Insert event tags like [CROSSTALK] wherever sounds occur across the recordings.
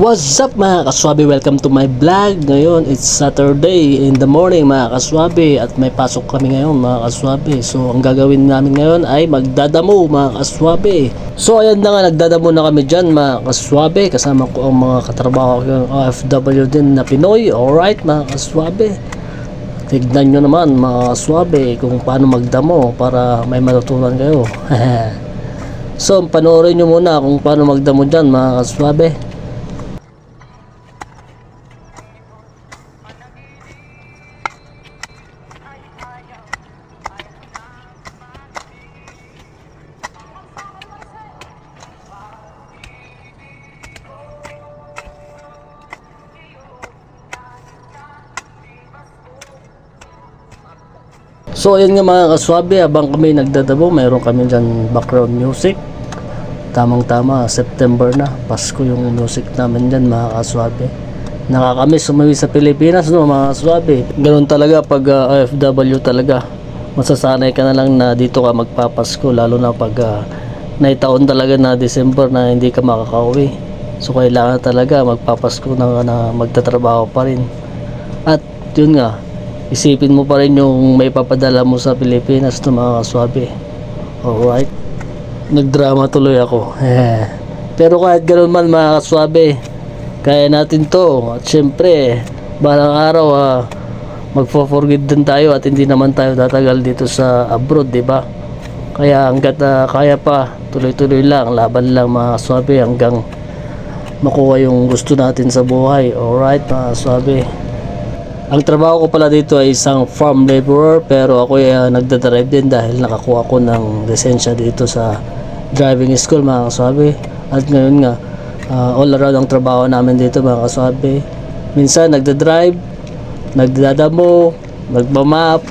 What's up mga kaswabe? Welcome to my vlog. Ngayon, it's Saturday in the morning mga kaswabe at may pasok kami ngayon mga kaswabe. So, ang gagawin namin ngayon ay magdadamo mga kaswabe. So, ayan na nga, nagdadamo na kami dyan mga kaswabe. Kasama ko ang mga katrabaho ko yung OFW din na Pinoy. Alright mga kaswabe. Tignan nyo naman mga kaswabe kung paano magdamo para may matutunan kayo. [LAUGHS] so, panoorin nyo muna kung paano magdamo dyan mga kaswabe. So ayun nga mga kaswabe, habang kami nagdadabo, mayroon kami dyan background music. Tamang tama, September na, Pasko yung music namin dyan mga kaswabe. Nakakamiss umuwi sa Pilipinas no mga kaswabe. Ganun talaga pag uh, OFW talaga. Masasanay ka na lang na dito ka magpapasko lalo na pag uh, naitaon talaga na December na hindi ka makakauwi. So kailangan talaga magpapasko na, na magtatrabaho pa rin. At yun nga, isipin mo pa rin yung may papadala mo sa Pilipinas no mga kaswabe. Alright. Nagdrama tuloy ako. Pero kahit ganun man mga kaswabe, kaya natin to. At syempre, balang araw ah, magfo-forgive din tayo at hindi naman tayo tatagal dito sa abroad, di ba? Kaya hanggat ah, kaya pa, tuloy-tuloy lang, laban lang mga kaswabe hanggang makuha yung gusto natin sa buhay. Alright mga kaswabe. Ang trabaho ko pala dito ay isang farm laborer pero ako ay uh, nagdadrive din dahil nakakuha ko ng lisensya dito sa driving school mga kasabi. At ngayon nga, uh, all around ang trabaho namin dito mga kasabi. Minsan nagdadrive, nagdadamo, nagmamap,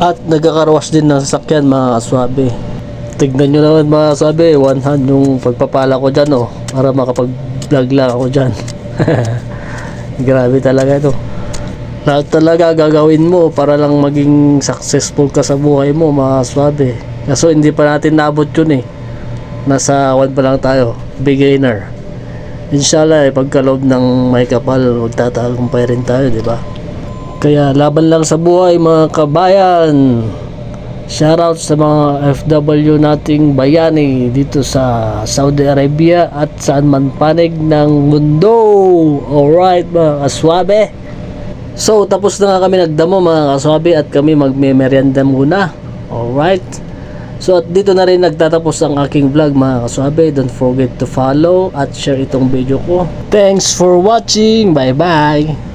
at nagkakarwas din ng sasakyan mga kaswabe. Tignan nyo naman mga kaswabe, one hand yung pagpapala ko dyan oh, para makapag-vlog lang ako dyan. [LAUGHS] Grabe talaga ito lahat talaga gagawin mo para lang maging successful ka sa buhay mo mga swabe. Kaso hindi pa natin nabot yun eh. Nasa one pa lang tayo beginner. Inshallah eh, pagkaloob ng may kapal magtatagumpay rin tayo di ba? Kaya laban lang sa buhay mga kabayan. Shoutout sa mga FW nating bayani dito sa Saudi Arabia at saan man panig ng mundo. Alright mga kaswabe. So, tapos na nga kami nagdamo mga kaswabe at kami magme-merienda muna. Alright. So, at dito na rin nagtatapos ang aking vlog mga kaswabe. Don't forget to follow at share itong video ko. Thanks for watching. Bye-bye.